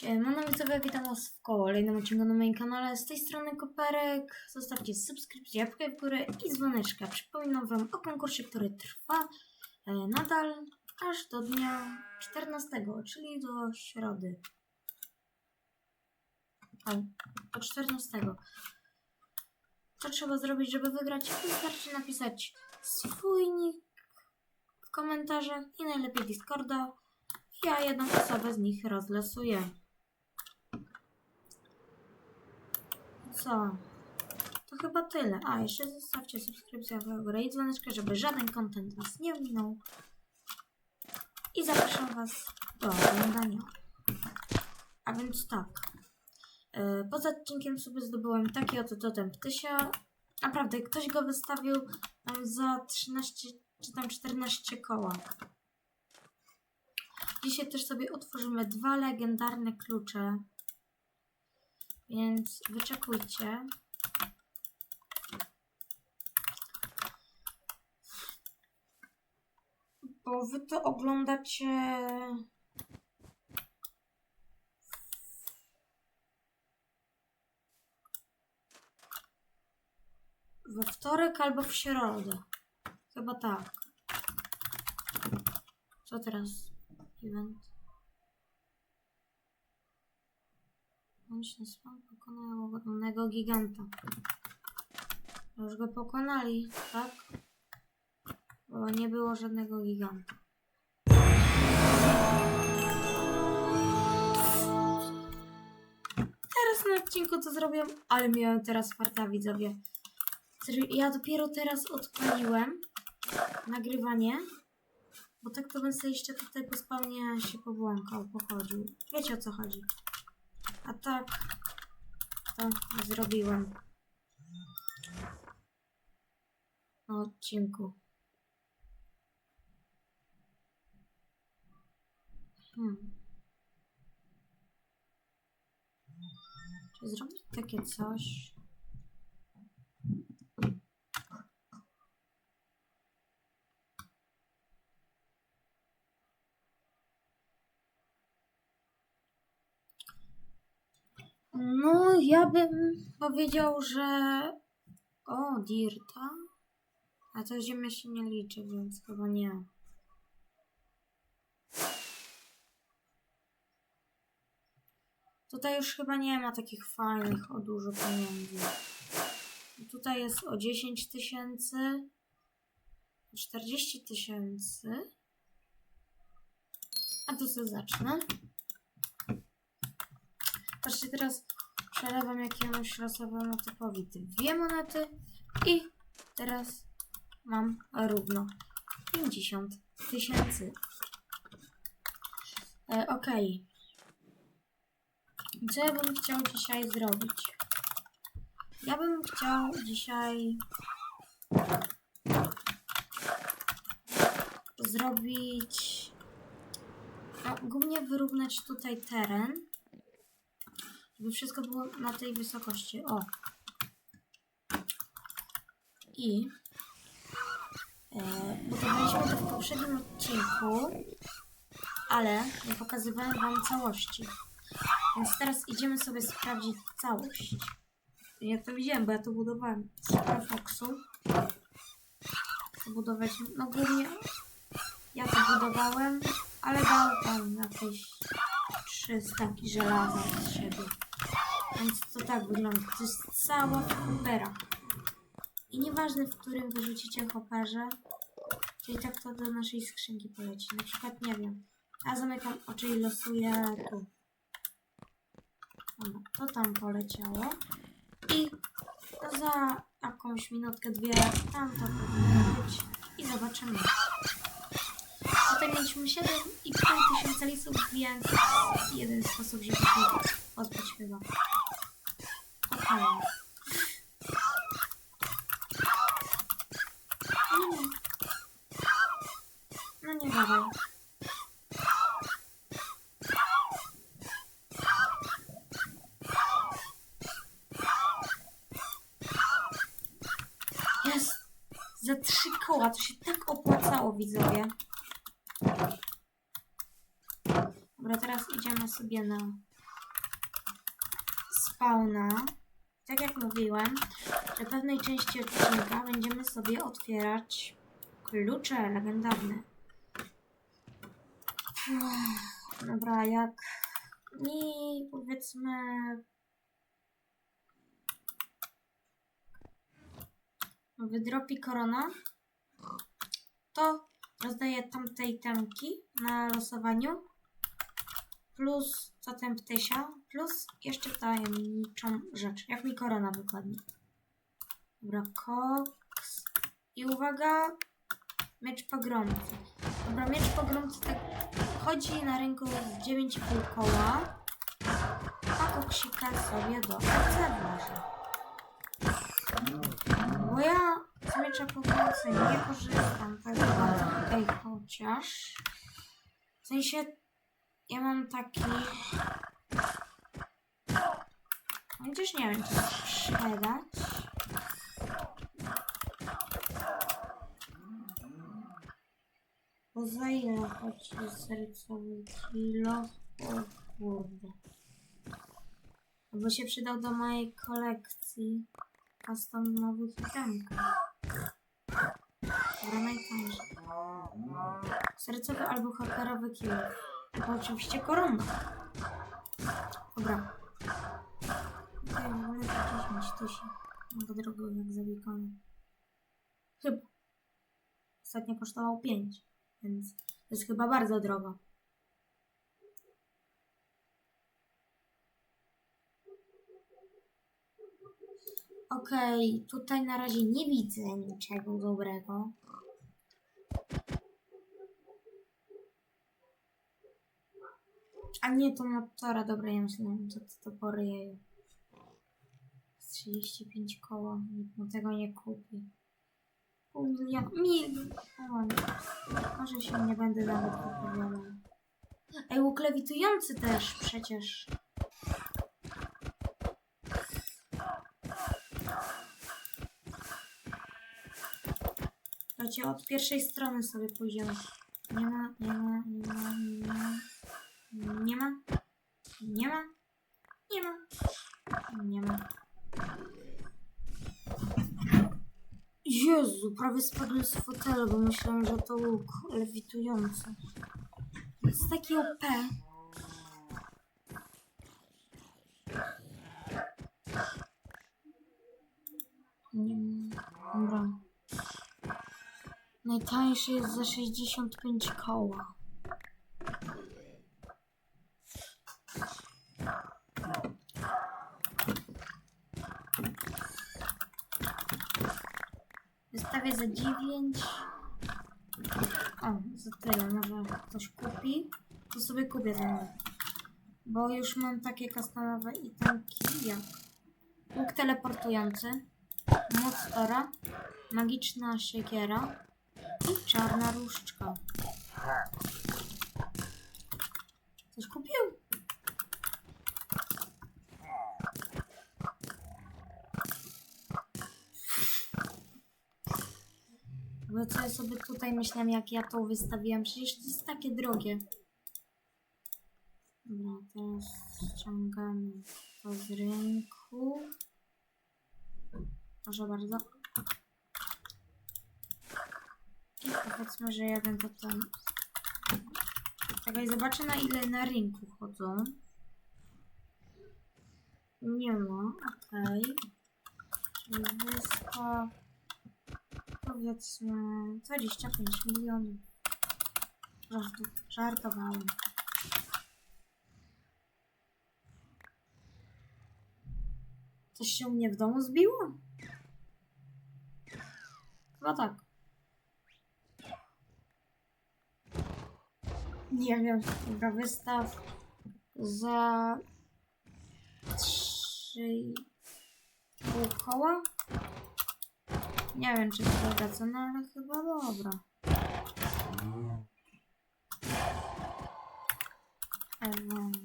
Siemano widzowie, witam was w kolejnym odcinku na moim kanale. Z tej strony Koperek. Zostawcie subskrypcję, łapkę w górę i dzwoneczka. Przypominam wam o konkursie, który trwa e, nadal aż do dnia 14, czyli do środy. A, do 14. Co trzeba zrobić, żeby wygrać? Wystarczy napisać swój nick w komentarzach i najlepiej Discorda. Ja jedną osobę z nich rozlosuję. Co? To chyba tyle. A, jeszcze zostawcie subskrypcję w górę i dzwoneczkę, żeby żaden content Was nie minął. I zapraszam Was do oglądania. A więc tak. Yy, Poza odcinkiem sobie zdobyłem taki oto totem ptysia. Naprawdę, ktoś go wystawił tam za 13 czy tam 14 koła. Dzisiaj też sobie otworzymy dwa legendarne klucze. Więc wyczekujcie. Bo wy to oglądacie. We wtorek albo w środę. Chyba tak. Co teraz? Event. Łączny spam pokonają ogromnego giganta. Już go pokonali, tak? Bo nie było żadnego giganta. Teraz na odcinku to zrobię, ale miałem teraz farta widzowie. Ja dopiero teraz odpaliłem nagrywanie. Bo tak to bym sobie jeszcze tutaj po spawnie się pobłąkał, pochodził. Wiecie o co chodzi. A tak to zrobiłem. Na odcinku. Hmm. Czy zrobić takie coś? No, ja bym powiedział, że. O, Dirta. A to ziemia się nie liczy, więc chyba nie. Tutaj już chyba nie ma takich fajnych o dużo pieniędzy. Tutaj jest o 10 tysięcy. 40 tysięcy. A tu sobie zacznę. Patrzcie, teraz przelewam jakiemuś losowemu typowi dwie monety i teraz mam równo 50 tysięcy. E, Okej. Co ja bym chciał dzisiaj zrobić? Ja bym chciał dzisiaj zrobić głównie wyrównać tutaj teren żeby wszystko było na tej wysokości. O. I e, budowaliśmy to w poprzednim odcinku, ale nie pokazywałem wam całości. Więc teraz idziemy sobie sprawdzić całość. Ja to widziałem, bo ja to budowałem z Profoxu. Budować, no głównie ja to budowałem, ale dał tam jakieś trzy staki żelaza z siebie. Więc to tak wygląda. To jest cała hopera. I nieważne w którym wyrzucicie hoperze, czyli tak to do naszej skrzynki poleci. Na przykład, nie wiem, ja zamykam oczy i losuję tu. Dobra, to tam poleciało. I za jakąś minutkę, dwie tam to powinno być. I zobaczymy. Tutaj mieliśmy 7,5 tysiąca lisów, więc jeden sposób, żeby się pozbyć chyba. Nie. No nie dawaj. Jest! Za trzy koła, to się tak opłacało, widzowie. Dobra, teraz idziemy sobie na spawna. Tak jak mówiłem, że pewnej części odcinka będziemy sobie otwierać klucze legendarne. Dobra, jak mi powiedzmy wydropi korona, to rozdaję tamtej temki na losowaniu plus totem ptysia plus jeszcze tajemniczą rzecz, jak mi korona wypadnie. Dobra, koks i uwaga, miecz pogromcy. Dobra, miecz pogromcy tak chodzi na rynku z 9,5 koła, a koksika sobie do włożę. Bo ja z miecza pogromcy nie korzystam tak bardzo. Ej, chociaż w sensie ja mam taki Chociaż nie wiem, czy sprzedać. Bo za ile chodzi sercowy kilo? O kurde. Bo się przydał do mojej kolekcji customowych itemków. Dobra, najtańszy. Sercowy albo hakerowy kilo. To oczywiście korona. Dobra. W ogóle za 10 tysięcy. Mega drogo jak za wiekomy. Chyba. Ostatnio kosztował 5, więc to jest chyba bardzo drogo. Okej, tutaj na razie nie widzę niczego dobrego. A nie, to motora, dobra, ja myślałem, to topory jeju. Z 35 koła, nikt mu tego nie kupi. Pół miliona, milion. Może się nie będę nawet wypowiadał. Ej, łuk lewitujący też przecież. Słuchajcie, od pierwszej strony sobie pójdziemy. Nie ma, nie ma, nie ma, nie ma. Nie ma. Nie ma. Nie ma. Nie ma. Jezu, prawie spadłem z fotela, bo myślałem, że to łuk lewitujący. Jest taki OP. Nie ma. Dobra. Najtańszy jest za 65 koła. Wystawię za 9. O, za tyle. Może ktoś kupi. To sobie kupię ten. Bo już mam takie customowe itemki jak łuk teleportujący, moc Tora, magiczna siekiera i czarna różdżka. Coś kupił? Co ja sobie tutaj myślałem, jak ja to wystawiłem? Przecież to jest takie drogie. Dobra, teraz ściągamy to z rynku. Proszę bardzo. I powiedzmy, że jeden to tam. Czekaj, zobaczę na ile na rynku chodzą. Nie ma, okej. Czyli wyspa powiedzmy 25 milionów. Żartu, żartowałem. Coś się u mnie w domu zbiło? Chyba tak. Nie wiem, dobra, wystaw za 3 pół koła. Nie wiem, czy to dobra cena, ale chyba dobra. Ewenty.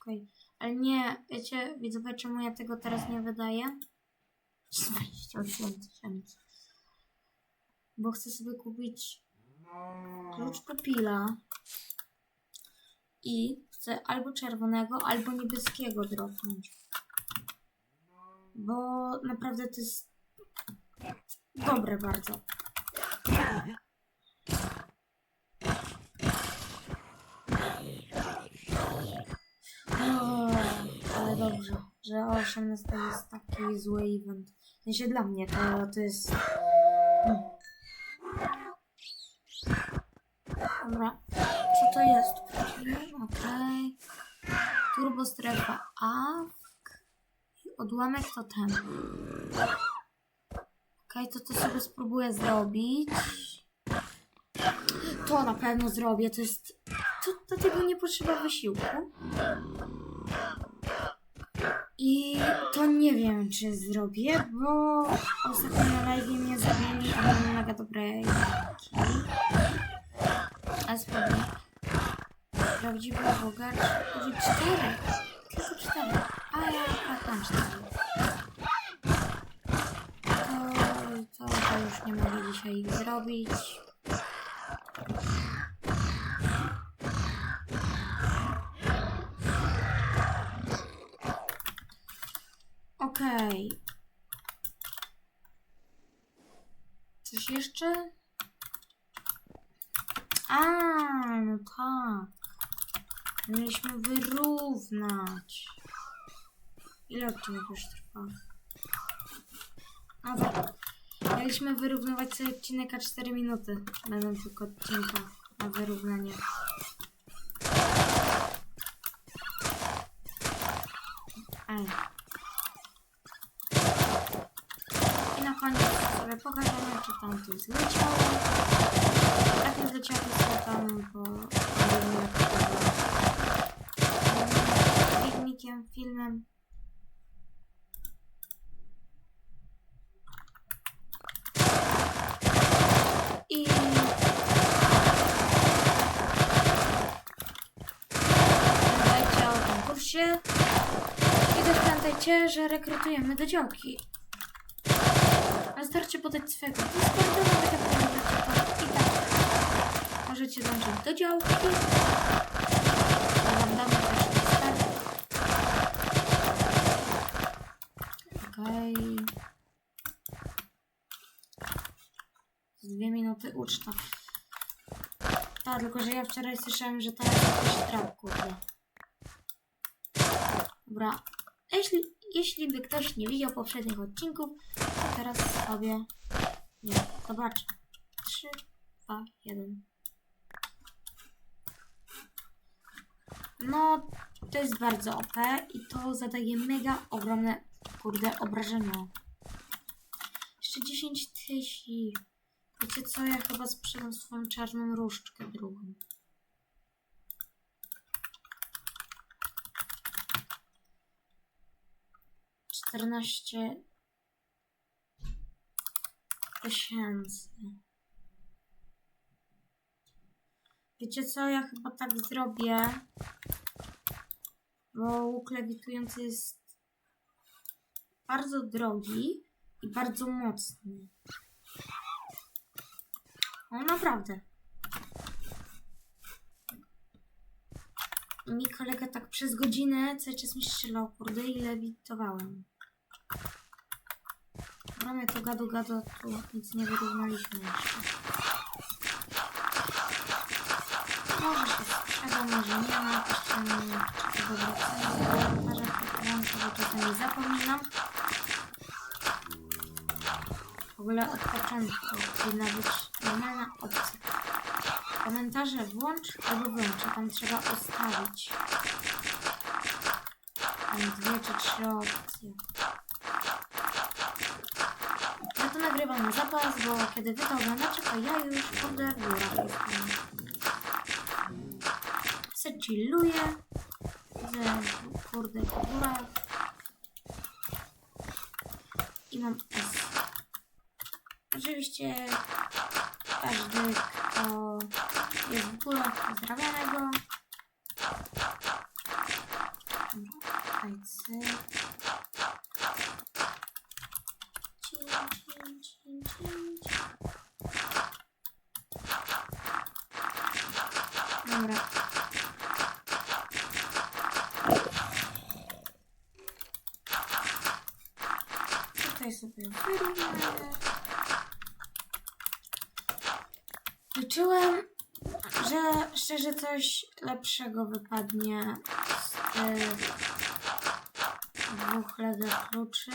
Okej, ale nie, wiecie, widzowie, czemu ja tego teraz nie wydaję? 28 tysięcy. Bo chcę sobie kupić Klucz pupila. I chcę albo czerwonego, albo niebieskiego dropnąć. Bo naprawdę to jest dobre bardzo. Ale dobrze, że 18 jest taki zły event. W sensie dla mnie to, to jest... Dobra, co to jest? Okej. Turbo strefa AFK odłamek totemu. Okej, to to sobie spróbuję zrobić. To na pewno zrobię, to jest... To, do tego nie potrzeba wysiłku. I to nie wiem, czy zrobię, bo ostatnio live mnie zrobili, a mam mega dobre jaki. A spróbuję. Prawdziwy bogacz użyć czterech. Tylko czterech. A ja akurat mam cztery. To, to, to już nie mogę dzisiaj zrobić. Okej. Coś jeszcze? A, no tak. Mieliśmy wyrównać. Ile odcinek już trwa? A tak. Mieliśmy wyrównywać sobie odcinek a 4 minuty. Będą tylko odcinka na wyrównanie. Ej. I na koniec sobie pokażemy, czy tam coś zleciało. Jak nie zleciało, to tam po robimy jak to było. Filmikiem, filmem. I pamiętajcie o konkursie. I też pamiętajcie, że rekrutujemy do działki. Wystarczy podać swojego Discorda, nawet jak pamiętacie to i tak możecie dążyć do działki. A wam damy też start. Okej. Dwie minuty uczta. Tak, tylko że ja wczoraj słyszałem, że jest jakiś trap, kurde. Dobra. Jeśli, jeśli by ktoś nie widział poprzednich odcinków, to teraz sobie... Nie, zobacz. 3, 2, 1. No, to jest bardzo OP i to zadaje mega ogromne, kurde, obrażenia. Jeszcze 10 tysięcy. Wiecie co, ja chyba sprzedam swoją czarną różdżkę drugą. Czternaście tysięcy. Wiecie co, ja chyba tak zrobię, bo łuk lewitujący jest bardzo drogi i bardzo mocny. No naprawdę. Mi kolega tak przez godzinę cały czas mi strzelał, kurde, i lewitowałem. Mamy to gadu gadu, tu nic nie wyrównaliśmy jeszcze. Może się sprzeda, może nie ma, jeszcze nie czego wracamy do komentarza, włączę, bo czasami zapominam. W ogóle od początku powinna być normalna opcja. Komentarze włącz albo wyłącz, tam trzeba ustawić. Tam dwie czy trzy opcje. Ja to nagrywam na zapas, bo kiedy wy to oglądacie, to ja już kurde w chilluję. Ze kurde w górach. I mam S. Oczywiście każdy, kto jest w górach, pozdrawiamy go. Dobra. Tutaj sobie wyrównamy. Liczyłem, że szczerze coś lepszego wypadnie z tych dwóch lega kluczy.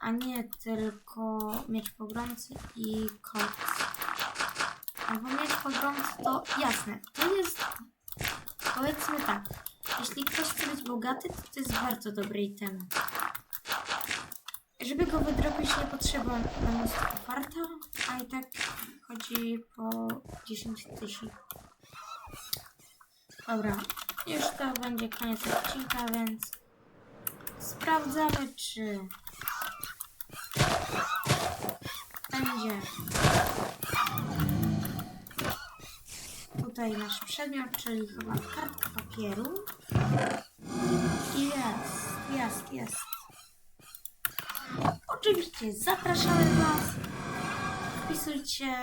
A nie tylko miecz pogromcy i koc. Albo miecz pogromcy to jasne. To jest powiedzmy tak. Jeśli ktoś chce być bogaty, to to jest bardzo dobry item. Żeby go wydrobić nie potrzeba na mnóstwo farta, a i tak chodzi po 10 tysięcy. Dobra, już to będzie koniec odcinka, więc sprawdzamy czy będzie tutaj nasz przedmiot, czyli chyba kartka papieru. Jest, jest, jest. Oczywiście zapraszamy Was. Wpisujcie.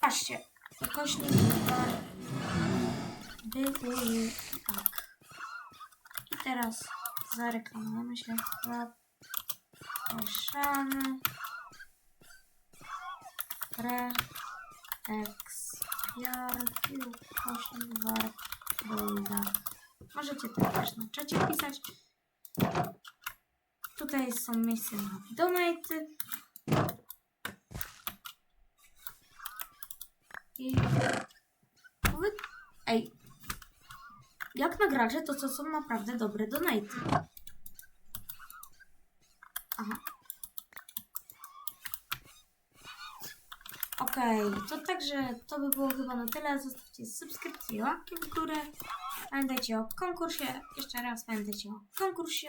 Patrzcie. Ukośnik numer był tak. I teraz zareklamujemy się. Zapraszamy. Pre. Ekspiarki. Ukośnik war. Możecie to też na czacie pisać. Tutaj są miejsca na donaty. I... Ej. Jak na gracze, to co są naprawdę dobre donaty. Aha. Okej, to także to by było chyba na tyle. Zostawcie subskrypcję, łapki w górę. Pamiętajcie o konkursie. Jeszcze raz pamiętajcie o konkursie.